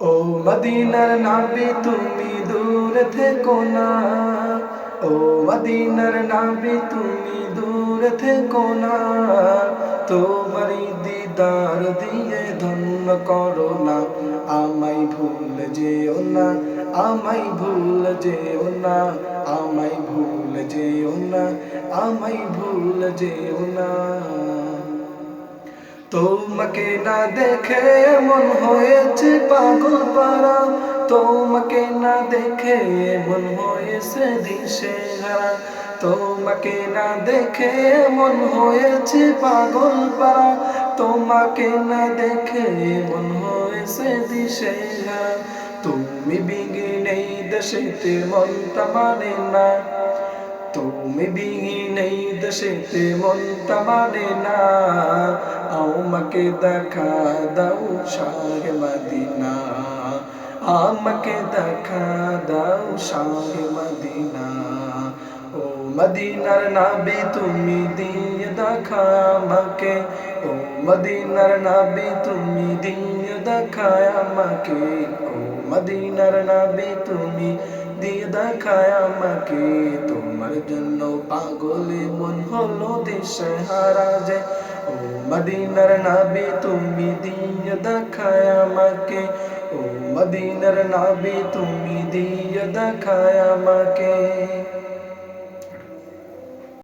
ও মদিনার নাবি, তুমি দূর থেকো না। ও মদিনার নাবি, তুমি দূর থেকো না। তোমারি দিদার দিয়ে ধন্য করো না। আমায় ভুল যেও না, আমায় ভুল যেও না। আমায় ভুল যেও না, আমায় ভুল যেও না। তোমাকে না দেখে মন হয়েছে পাগল পারা তোমাকে না দেখে মন হয়েছে দিশে হারা তোমাকে না দেখে মন হয়েছে পাগল পারা তোমাকে না দেখে মন হয়েছে দিশে হারা তুমি এই দেশেতে মনটা মানে না। তুমি এই দেশেতে মনটা মানে না। আমাকে দেখা দাও শাহে মদিনা। আমাকে দেখা দাও শাহে মদিনা। ও মদিনার নাবি, তুমি দিয়ে দেখা আমাকে। ও মদিনার নাবি, তুমি দিয়ে দেখা আমাকে। ও মদিনার নাবি, তুমি দিয়ে দেখায় আমাকে। তোমার জন্য পাগলে মন হলো দেশে হারা যায় ও মদিনার নাবি তুমি দিয়ে দেখায় আমাকে। ও মদিনার নাবি তুমি দিয়ে দেখায় আমাকে।